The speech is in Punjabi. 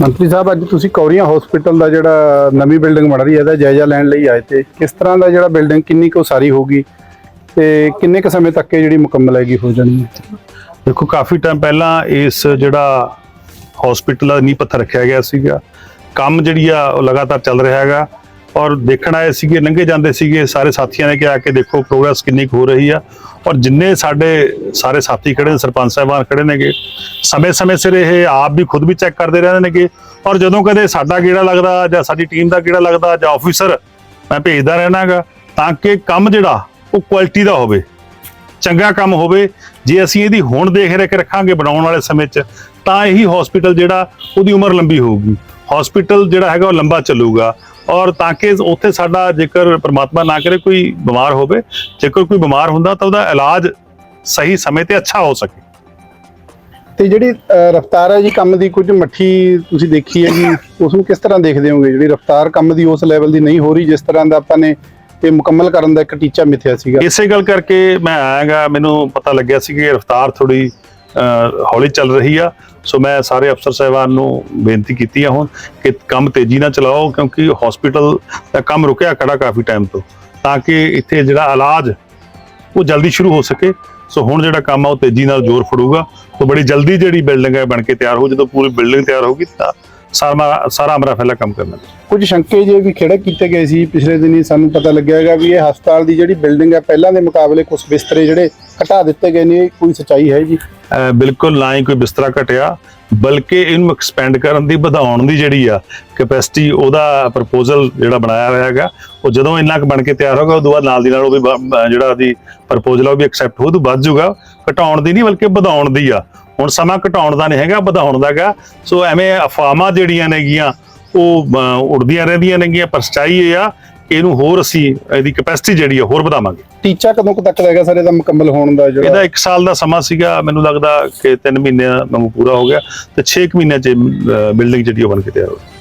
ਮੰਤਰੀ ਸਾਹਿਬ, ਅੱਜ ਤੁਸੀਂ ਕੌਰੀਆਂ ਹਸਪੀਟਲ ਦਾ ਜਿਹੜਾ ਨਵੀਂ ਬਿਲਡਿੰਗ ਬਣ ਰਹੀ ਹੈ, ਇਹਦਾ ਜਾਇਜ਼ਾ ਲੈਣ ਲਈ ਆਏ ਤੇ ਕਿਸ ਤਰ੍ਹਾਂ ਦਾ ਜਿਹੜਾ ਬਿਲਡਿੰਗ ਕਿੰਨੀ ਕੁ ਸਾਰੀ ਹੋਊਗੀ ਤੇ ਕਿੰਨੇ ਕੁ ਸਮੇਂ ਤੱਕ ਇਹ ਜਿਹੜੀ ਮੁਕੰਮਲ ਹੈਗੀ ਹੋ ਜਾਣੀ ਹੈ? ਦੇਖੋ, ਕਾਫੀ ਟਾਈਮ ਪਹਿਲਾਂ ਇਸ ਜਿਹੜਾ ਹਸਪੀਟਲ ਦਾ ਨੀਂਹ ਪੱਥਰ ਰੱਖਿਆ ਗਿਆ ਸੀਗਾ। ਕੰਮ ਜਿਹੜੀ ਆ, ਉਹ ਲਗਾਤਾਰ ਚੱਲ ਰਿਹਾ ਹੈਗਾ। ਔਰ ਦੇਖਣ ਆਏ ਸੀਗੇ, ਲੰਘੇ ਜਾਂਦੇ ਸੀਗੇ, ਸਾਰੇ ਸਾਥੀਆਂ ਨੇ ਕਿਹਾ ਕਿ ਦੇਖੋ ਪ੍ਰੋਗਰੈਸ ਕਿੰਨੀ ਕੁ ਹੋ ਰਹੀ ਆ। ਔਰ ਜਿੰਨੇ ਸਾਡੇ ਸਾਰੇ ਸਾਥੀ ਖੜੇ ਨੇ, ਸਰਪੰਚ ਸਾਹਿਬਾਨ ਖੜੇ ਨੇਗੇ, ਸਮੇਂ-ਸਮੇਂ ਸਿਰ ਇਹ ਆਪ ਵੀ ਖੁਦ ਵੀ ਚੈੱਕ ਕਰਦੇ ਰਹਿੰਦੇ ਨੇਗੇ। ਔਰ ਜਦੋਂ ਕਦੇ ਸਾਡਾ ਗੇੜਾ ਲੱਗਦਾ ਜਾਂ ਸਾਡੀ ਟੀਮ ਦਾ ਗੇੜਾ ਲੱਗਦਾ ਜਾਂ ਆਫੀਸਰ ਮੈਂ ਭੇਜਦਾ ਰਹਿਣਾਗਾ ਤਾਂ ਕਿ ਕੰਮ ਜਿਹੜਾ, ਉਹ ਕੁਆਲਿਟੀ ਦਾ ਹੋਵੇ, ਚੰਗਾ ਕੰਮ ਹੋਵੇ। ਜੇ ਅਸੀਂ ਇਹਦੀ ਹੁਣ ਦੇਖ ਰੇਖ ਰੱਖਾਂਗੇ ਬਣਾਉਣ ਵਾਲੇ ਸਮੇਂ 'ਚ, ਤਾਂ ਇਹੀ ਹਸਪੀਟਲ ਜਿਹੜਾ ਉਹਦੀ ਉਮਰ ਲੰਬੀ ਹੋਊਗੀ। ਹਸਪੀਟਲ ਜਿਹੜਾ ਹੈਗਾ ਉਹ ਲੰਬਾ ਚੱਲੂਗਾ। ਔਰ ਤਾਂ ਕਿ ਉੱਥੇ ਸਾਡਾ ਜੇਕਰ ਪ੍ਰਮਾਤਮਾ ਨਾ ਕਰੇ ਕੋਈ ਬਿਮਾਰ ਹੋਵੇ ਜੇਕਰ ਕੋਈ ਬਿਮਾਰ ਹੁੰਦਾ ਤਾਂ ਉਹਦਾ ਇਲਾਜ ਸਹੀ ਸਮੇਂ ਤੇ ਅੱਛਾ ਹੋ ਸਕੇ। ਤੇ ਜਿਹੜੀ ਰਫ਼ਤਾਰ ਹੈ ਜੀ ਕੰਮ ਦੀ ਕੁਝ ਮੱਠੀ ਤੁਸੀਂ ਦੇਖੀ ਹੈ ਜੀ ਉਸ ਨੂੰ ਕਿਸ ਤਰ੍ਹਾਂ ਦੇਖਦੇ ਹੋਗੇ ਜਿਹੜੀ ਰਫ਼ਤਾਰ ਕੰਮ ਦੀ ਉਸ ਲੈਵਲ ਦੀ ਨਹੀਂ ਹੋ ਰਹੀ ਜਿਸ ਤਰ੍ਹਾਂ ਦਾ ਆਪਾਂ ਨੇ ਇਹ ਮੁਕੰਮਲ ਕਰਨ ਦਾ ਇੱਕ ਟੀਚਾ ਮਿੱਥਿਆ ਸੀਗਾ। ਇਸੇ ਗੱਲ ਕਰਕੇ ਮੈਂ ਆਇਆਗਾ ਮੈਨੂੰ ਪਤਾ ਲੱਗਿਆ ਸੀ ਕਿ ਰਫ਼ਤਾਰ ਥੋੜੀ ਹੌਲੀ ਚੱਲ ਰਹੀ ਆ। ਸੋ ਮੈਂ ਸਾਰੇ ਅਫਸਰ ਸਾਹਿਬਾਨ ਨੂੰ ਬੇਨਤੀ ਕੀਤੀ ਆ ਹੁਣ ਕਿ ਕੰਮ ਤੇਜ਼ੀ ਨਾਲ ਚਲਾਓ, ਕਿਉਂਕਿ ਹਸਪੀਟਲ ਦਾ ਕੰਮ ਰੁਕਿਆ ਖੜਾ ਕਾਫੀ ਟਾਈਮ ਤੋਂ, ਤਾਂ ਕਿ ਇੱਥੇ ਜਿਹੜਾ ਇਲਾਜ ਉਹ ਜਲਦੀ ਸ਼ੁਰੂ ਹੋ ਸਕੇ। ਸੋ ਹੁਣ ਜਿਹੜਾ ਕੰਮ ਆ ਉਹ ਤੇਜ਼ੀ ਨਾਲ ਜ਼ੋਰ ਫੜੂਗਾ। ਸੋ ਬੜੀ ਜਲਦੀ ਜਿਹੜੀ ਬਿਲਡਿੰਗ ਹੈ ਬਣ ਕੇ ਤਿਆਰ ਹੋ, ਜਦੋਂ ਪੂਰੀ ਬਿਲਡਿੰਗ ਤਿਆਰ ਹੋਊਗੀ, ਤਾਂ ਸਾਰਾ ਸਾਰਾ ਅਮਰਾ ਫੈਲਾ ਕੰਮ ਕਰਨਾ। ਕੁਝ ਸ਼ੰਕੇ ਜੇ ਵੀ ਖੇੜੇ ਕੀਤੇ ਗਏ ਸੀ ਪਿਛਲੇ ਦਿਨੀ, ਸਾਨੂੰ ਪਤਾ ਲੱਗਿਆ ਹੈਗਾ ਵੀ ਇਹ ਹਸਪਤਾਲ ਦੀ ਜਿਹੜੀ ਬਿਲਡਿੰਗ ਹੈ ਪਹਿਲਾਂ ਦੇ ਮੁਕਾਬਲੇ ਕੁਝ ਬਿਸਤਰੇ ਜਿਹੜੇ ਘਟਾ ਦਿੱਤੇ ਗਏ ਨੇ, ਇਹ ਕੋਈ ਸੱਚਾਈ ਹੈ ਜੀ? ਬਿਲਕੁਲ ਨਾ ਹੀ ਕੋਈ ਬਿਸਤਰਾ ਘਟਿਆ ਬਲਕਿ ਇਹਨੂੰ ਐਕਸਪੈਂਡ ਕਰਨ ਦੀ ਵਧਾਉਣ ਦੀ ਜਿਹੜੀ ਆ ਕੈਪੈਸਿਟੀ ਉਹਦਾ ਪ੍ਰਪੋਜ਼ਲ ਜਿਹੜਾ ਬਣਾਇਆ ਹੋਇਆ ਹੈਗਾ ਉਹ ਜਦੋਂ ਇੰਨਾ ਕੁ ਬਣ ਕੇ ਤਿਆਰ ਹੋਗਾ ਉਦੋਂ ਬਾਅਦ ਨਾਲ ਦੀ ਨਾਲ ਉਹ ਵੀ ਜਿਹੜਾ ਉਹਦੀ ਪ੍ਰਪੋਜ਼ਲ ਆ ਉਹ ਵੀ ਐਕਸੈਪਟ ਹੋ ਤੋਂ ਵੱਧ ਜਾਊਗਾ। ਘਟਾਉਣ ਦੀ ਨਹੀਂ ਬਲਕਿ ਵਧਾਉਣ ਦੀ ਆ। ਹੁਣ ਸਮਾਂ ਘਟਾਉਣ ਦਾ ਨਹੀਂ ਹੈਗਾ ਵਧਾਉਣ ਦਾ ਹੈਗਾ। ਸੋ ਐਵੇਂ ਅਫਵਾਹਾਂ ਜਿਹੜੀਆਂ ਨੇਗੀਆਂ ਉਹ ਅਹ, ਉੜਦੀਆਂ ਰਹਿੰਦੀਆਂ ਨੇਗੀਆਂ ਪਰ ਸੱਚਾਈ ਇਹ ਆ ਇਹਨੂੰ ਹੋਰ ਅਸੀਂ ਇਹਦੀ ਕੈਪੈਸਿਟੀ ਜਿਹੜੀ ਆ ਹੋਰ ਵਧਾਵਾਂਗੇ। ਟੀਚਾ ਕਦੋਂ ਕੁ ਤੱਕ ਰਹੇਗਾ ਸਰ ਇਹਦਾ ਮੁਕੰਮਲ ਹੋਣ ਦਾ ਜਿਹੜਾ? ਇਹਦਾ 1 ਸਾਲ ਦਾ ਸਮਾਂ ਸੀਗਾ ਮੈਨੂੰ ਲੱਗਦਾ ਕਿ 3 ਮਹੀਨਿਆਂ ਵਾਂਗੂ ਪੂਰਾ ਹੋ ਗਿਆ ਤੇ 6 ਮਹੀਨਿਆਂ ਚ ਬਿਲਡਿੰਗ ਜਿਹੜੀ ਉਹ ਬਣ ਕੇ ਤਿਆਰ ਹੋ ਗਈ।